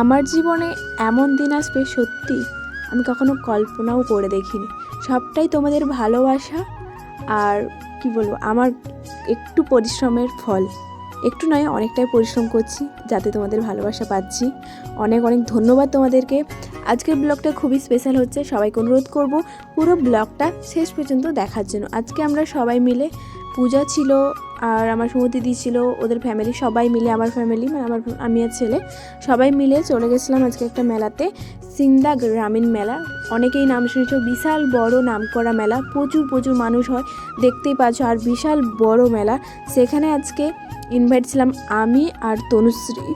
আমার জীবনে এমন দিন আসবে সত্যি, আমি কখনো কল্পনাও করে দেখিনি। সবটাই তোমাদের ভালোবাসা আর, কি বলব, আমার একটু পরিশ্রমের ফল। একটু নয়, অনেকটাই পরিশ্রম করছি যাতে তোমাদের ভালোবাসা পাচ্ছি। অনেক অনেক ধন্যবাদ তোমাদেরকে। আজকের ব্লগটা খুবই স্পেশাল হচ্ছে, সবাইকে অনুরোধ করব পুরো ব্লগটা শেষ পর্যন্ত দেখার জন্য। আজকে আমরা সবাই মিলে পূজা ছিল আর আমার সুমতি ছিল, ওদের ফ্যামিলি সবাই মিলে, আমার ফ্যামিলি মানে আমার আমি আর ছেলে, সবাই মিলে চলে গেছিলাম আজকে একটা মেলাতে, সিন্দা গ্রামীণ মেলা। অনেকেই নাম শুনেছ, বিশাল বড় নাম করা মেলা, প্রচুর প্রচুর মানুষ হয়, দেখতেই পাচ্ছ, আর বিশাল বড় মেলা। সেখানে আজকে ইনভাইট ছিলাম আমি আর তনুশ্রী।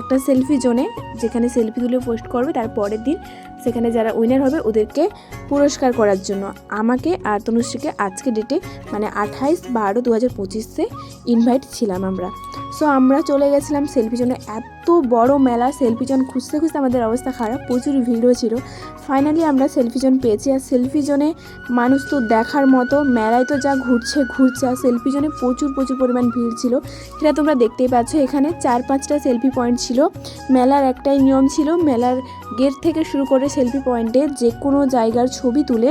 একটা সেলফি জোনে যেখানে সেলফি তুলে পোস্ট করবে, তার পরের দিন সেখানে যারা উইনার হবে ওদেরকে পুরস্কার করার জন্য। আমাকে আর তনুশ্রীকে আজকে ডেটে মানে আঠাইশ বারো দু হাজার পঁচিশে ইনভাইট ছিলাম আমরা। সো আমরা চলে গেছিলাম সেলফি জোনে এত বড় মেলা সেলফি জোন খুঁজতে খুঁজতে আমাদের অবস্থা খারাপ, প্রচুর ভিড়ও ছিল ফাইনালি আমরা সেলফি জোন পেয়েছি আর সেলফি জোনে মানুষ তো দেখার মতো, মেলায় তো যা ঘুরছে ঘুরছে, আর সেলফি জোনে প্রচুর প্রচুর পরিমাণ ভিড় ছিল। সেটা তোমরা দেখতেই পাচ্ছ, এখানে চার, পাঁচটা সেলফি পয়েন্ট ছিল। মেলার একটাই নিয়ম ছিল, মেলার গেট থেকে শুরু করে সেলফি পয়েন্টে যে কোনো জায়গার ছবি তুলে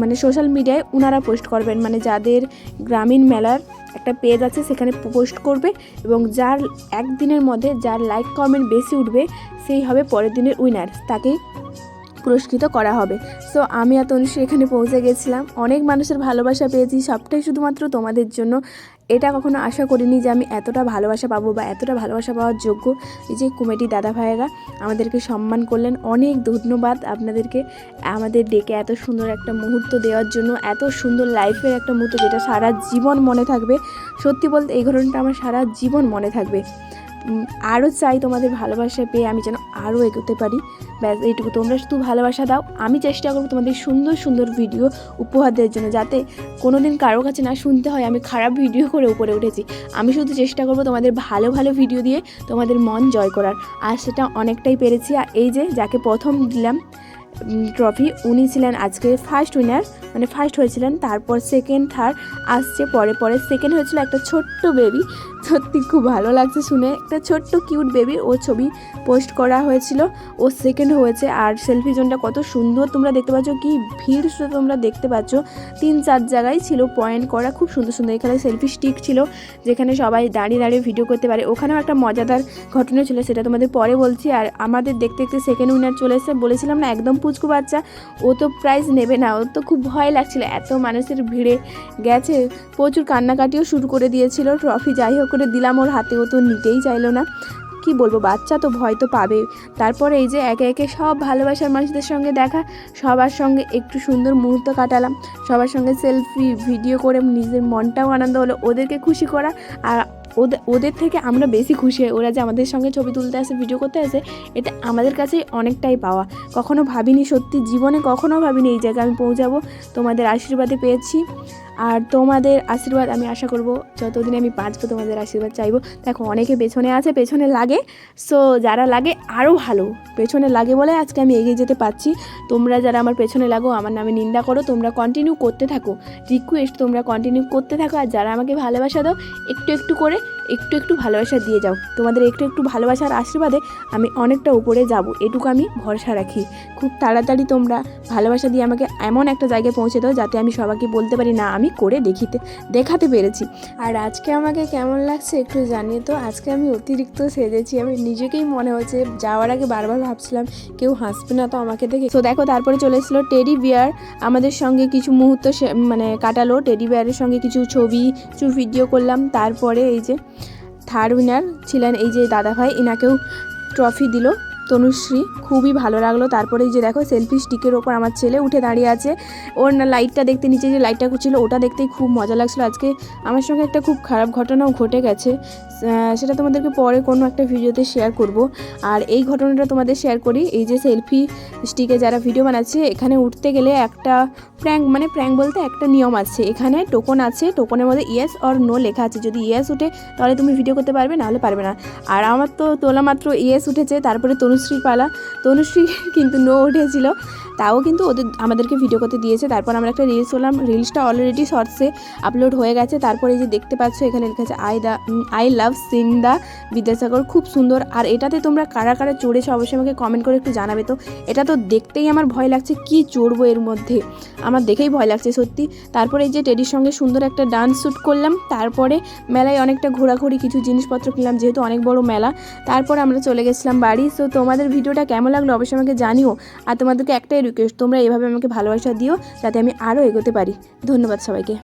মানে সোশ্যাল মিডিয়ায় ওনারা পোস্ট করবেন। মানে যাদের গ্রামীণ মেলার একটা পেজ আছে, সেখানে পোস্ট করবে এবং যার একদিনের মধ্যে যার লাইক কমেন্ট বেশি উঠবে, সেই হবে পরের দিনের উইনার তাকেই পুরস্কৃত করা হবে। সো আমি আর তনুশ্রী এখানে পৌঁছে গেছিলাম। অনেক মানুষের ভালোবাসা পেয়েছি। সবটাই শুধুমাত্র তোমাদের জন্য। এটা কখনো আশা করিনি যে আমি এতটা ভালোবাসা পাবো বা এতটা ভালোবাসা পাওয়ার যোগ্য এই যে কমিটি দাদা ভাইয়েরা। আমাদেরকে সম্মান করলেন। অনেক ধন্যবাদ আপনাদেরকে আমাদের ডেকে এত সুন্দর একটা মুহূর্ত দেওয়ার জন্য। এত সুন্দর লাইফের একটা মুহূর্ত যেটা সারা জীবন মনে থাকবে। সত্যি বলতে এই ঘটনাটা আমার সারা জীবন মনে থাকবে। আরও চাই তোমাদের ভালোবাসা পেয়ে আমি যেন আরও এগোতে পারি। ব্যাস, এইটুকু। তোমরা শুধু ভালোবাসা দাও। আমি চেষ্টা করব তোমাদের সুন্দর সুন্দর ভিডিও উপহার দেওয়ার জন্য যাতে কোনো দিন কারোর কাছে না শুনতে হয়, আমি খারাপ ভিডিও করে উপরে উঠেছি। আমি শুধু চেষ্টা করব তোমাদের ভালো ভালো ভিডিও দিয়ে তোমাদের মন জয় করার। আর সেটা অনেকটাই পেরেছি। আর এই যে, যাকে প্রথম দিলাম ট্রফি উনি ছিলেন আজকে ফার্স্ট উইনার মানে ফার্স্ট হয়েছিলেন, তারপর সেকেন্ড থার্ড আসছে, পরে পরে সেকেন্ড হয়েছিল একটা ছোট্ট বেবি সত্যি খুব ভালো লাগছে শুনে। একটা ছোট্ট কিউট বেবি ও ছবি পোস্ট করা হয়েছিল, ও সেকেন্ড হয়েছে। আর সেলফি জোনটা কত সুন্দর তোমরা দেখতে পাচ্ছ, কি ভিড় তোমরা দেখতে পাচ্ছ। তিন, চার জায়গায় ছিল পয়েন্ট করা, খুব সুন্দর সুন্দর। এখানে সেলফি স্টিক ছিল, যেখানে সবাই দাঁড়িয়ে দাঁড়িয়ে ভিডিও করতে পারে। ওখানেও একটা মজাদার ঘটনা ছিল, সেটা তোমাদের পরে বলছি। আর আমাদের দেখতে দেখতে সেকেন্ড উইনার চলে এসে বলেছিলাম না, একদম পুচকু বাচ্চা, ও তো প্রাইজ নেবে না ও তো খুব ভয় লাগছিল। এত মানুষের ভিড়ে গেছে, প্রচুর কান্নাকাটিও শুরু করে দিয়েছিল ট্রফি যাই হোক করে দিলাম ওর হাতে, ও তো নিতেই চাইলো না। কি বলব, বাচ্চা তো ভয় তো পাবে। তারপরে এই যে একে একে সব ভালোবাসার মানুষদের সঙ্গে দেখা, সবার সঙ্গে একটু সুন্দর মুহূর্ত কাটালাম, সবার সঙ্গে সেলফি ভিডিও করে নিজের মনটাও আনন্দ হলো, ওদেরকে খুশি করা, আর ওদের ওদের থেকে আমরা বেশি খুশি হই। ওরা যে আমাদের সঙ্গে ছবি তুলতে আসে ভিডিও করতে আসে, এটা আমাদের কাছেই অনেকটাই পাওয়া। কখনো ভাবিনি সত্যি, জীবনে কখনো ভাবিনি এই জায়গায় আমি পৌঁছাবো। তোমাদের আশীর্বাদে পেয়েছি। আর তোমাদের আশীর্বাদ আমি আশা করব, যতদিন আমি বাঁচবো, তোমাদের আশীর্বাদ চাইব। দেখো, অনেকে পেছনে আছে, পেছনে লাগে। সো যারা লাগে আরও ভালো। পেছনে লাগে বলে আজকে আমি এগিয়ে যেতে পারছি। তোমরা যারা আমার পেছনে লাগো, আমার নামে নিন্দা করো, তোমরা কন্টিনিউ করতে থাকো। রিকোয়েস্ট তোমরা কন্টিনিউ করতে থাকো, আর যারা আমাকে ভালোবাসা দাও, একটু একটু করে একটু একটু ভালোবাসা দিয়ে যাও। তোমাদের একটু একটু ভালোবাসার আশীর্বাদে আমি অনেকটা উপরে যাব। এটুকু আমি ভরসা রাখি। খুব তাড়াতাড়ি তোমরা ভালোবাসা দিয়ে আমাকে এমন একটা জায়গায় পৌঁছে দাও যাতে আমি সবাইকে বলতে পারি, না, আমি করে দেখিতে, দেখাতে পেরেছি। আর আজকে আমাকে কেমন লাগছে একটু জানিয়ে তো, আজকে আমি অতিরিক্ত সেজেছি। আমি নিজেকেই মনে হচ্ছে, যাওয়ার আগে বারবার ভাবছিলাম, কেউ হাসবে না তো আমাকে দেখে। তো দেখো, তারপরে চলে এসেছিল টেডি বিয়ার। আমাদের সঙ্গে কিছু মুহূর্ত মানে কাটালো। টেডি বিয়ারের সঙ্গে কিছু ছবি, কিছু ভিডিও করলাম। তারপরে এই যে থার্ড উইনার ছিলেন এই যে দাদাভাই এনাকেও ট্রফি দিল। তনুশ্রী খুবই ভালো লাগল। তারপরে যে দেখো সেলফি স্টিকের ওপর আমার ছেলে উঠে দাঁড়িয়ে আছে। ওর না লাইটটা দেখতে নিচে যে লাইটটা ছিল ওটা দেখতেই খুব মজা লাগছিল। আজকে আমার সঙ্গে একটা খুব খারাপ ঘটনাও ঘটে গেছে। সেটা তোমাদেরকে পরে কোনো একটা ভিডিওতে শেয়ার করব। আর এই ঘটনাটা তোমাদের শেয়ার করি। এই যে সেলফি স্টিকে যারা ভিডিও বানাচ্ছে, এখানে উঠতে গেলে একটা প্র্যাঙ্ক মানে প্র্যাঙ্ক বলতে একটা নিয়ম আছে। এখানে টোকন আছে টোকনের মধ্যে ইয়েস অর নো লেখা আছে। যদি ইয়েস উঠে, তাহলে তুমি ভিডিও করতে পারবে নাহলে পারবে না। আর আমার তো তোলা মাত্র ইয়েস উঠেছে, তারপরে তনু তনুশ্রীর পালা। তনুশ্রী কিন্তু নো উঠেছিল। তাও কিন্তু ওদের আমাদেরকে ভিডিও করতে দিয়েছে। তারপর আমরা একটা রিলস হলাম রিলসটা অলরেডি শর্টসে আপলোড হয়ে গেছে। তারপরে যে দেখতে পাচ্ছ, এখানে লেখা আছে আই দা আই লাভ সিং দা বিদ্যাসাগর। খুব সুন্দর। আর এটাতে তোমরা কারা কারা চড়েছো অবশ্যই আমাকে কমেন্ট করে একটু জানাবে তো। এটা তো দেখতেই আমার ভয় লাগছে, কি চড়বো এর মধ্যে? আমার দেখেই ভয় লাগছে সত্যি। তারপরে এই যে টেডির সঙ্গে সুন্দর একটা ডান্স শ্যুট করলাম। তারপরে মেলায় অনেকটা ঘোরাঘুরি কিছু জিনিসপত্র কিনলাম, যেহেতু অনেক বড় মেলা। তারপর আমরা চলে গেছিলাম বাড়ি। সো তোমাদের ভিডিওটা কেমন লাগল অবশ্যই আমাকে জানিও। আর তোমাদেরকে একটাই রিকোয়েস্ট তোমরা এভাবে আমাকে ভালোবাসা দিও, যাতে আমি আরও এগোতে পারি। ধন্যবাদ সবাইকে।